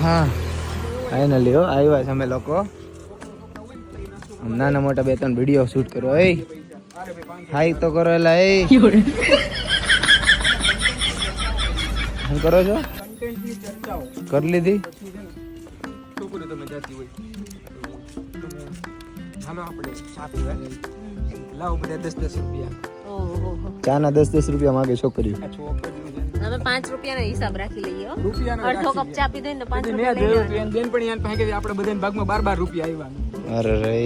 હા. ફાઇનલી હો આવ્યા છે અમે લોકો. નાના મોટા બે ત્રણ વીડિયો શૂટ કરો એ હાઈ તો કરો એલા એ. શું કરો છો? કરી લીધી? ચા ના દસ દસ રૂપિયા ઓહો. ચાના દસ દસ રૂપિયા માગે છોકરીઓ. ને. હવે પાંચ રૂપિયાનો હિસાબ રાખી લઈએ રૂપિયાનો અડધો કપ ચા પી દઈએ ને પાંચ મેં રૂપિયા લઈ પાસે આપણે બધાના ભાગમાં બાર બાર રૂપિયા આવ્યા અરે રે.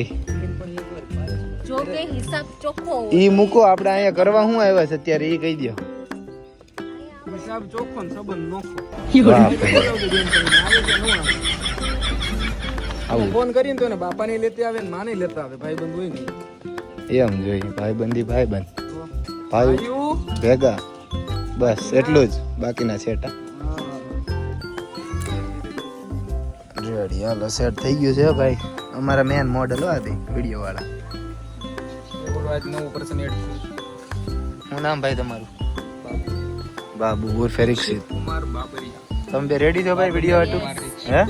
બેનપણી એકવાર પાડે. જો કે હિસાબ ચોખ્ખો ઈ મૂકો આપણે અહીંયા કરવા શું આવ્યા છે અત્યારે ઈ કહી દો હિસાબ ચોખ્ખો ને સંબંધ નોખો બાપ. ન ફોન કરીને તો એને બાપાને લેતે આવે ને માને લેતા આવે ભાઈ બંધ હોય ને. એમ જોઈએ ભાઈ બંધી ભાઈ ભાઈ ભેગા. બસ એટલું જ. બાકીના છેટા રેડી હાલો સેટ થઈ ગયું છે હો ભાઈ. અમારા મેન મોડલ હો હતી વીડિયો વાળા. શું નામ ભાઈ તમારું? બાબુ ઉર્ફે રીક્ષિત. તમે બે રેડી છો ભાઈ વીડિયો હતું હે?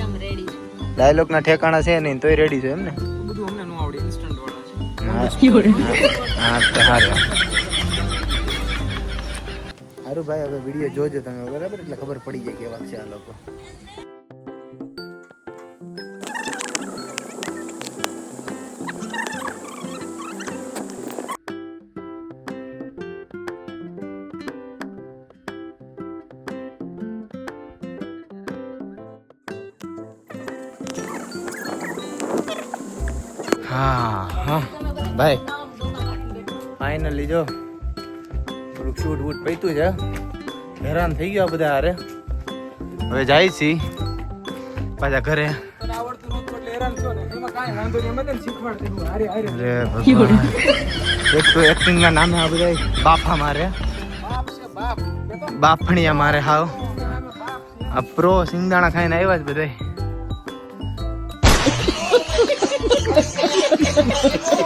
ડાયલોગ ના ઠેકાણા છે નહીં તોય રેડી છો એમ ને? બધું અમને નો આવડે ઇન્સ્ટન્ટ વાળા છે. હા. હા સારું ભાઈ હવે વીડિયો જોજો તમે, બરાબર? એટલે ખબર પડી જાય કેવા છે આ લોકો. હા હા. ભાઈ, ફાઇનલી જો. થોડુંક શૂટ વૂટ પૈતું છે. હેરાન થઈ ગયા બધા હારે. હવે જાય છી. પાછા ઘરે. એક તો એક્ટિંગ ના. નામે આ બધા બાફા મારે. બાપ છે બાપ. એ તો બાફણિયા મારે હાવ. આ પ્રો સિંગદાણા ખાઈને આવ્યા જ બધા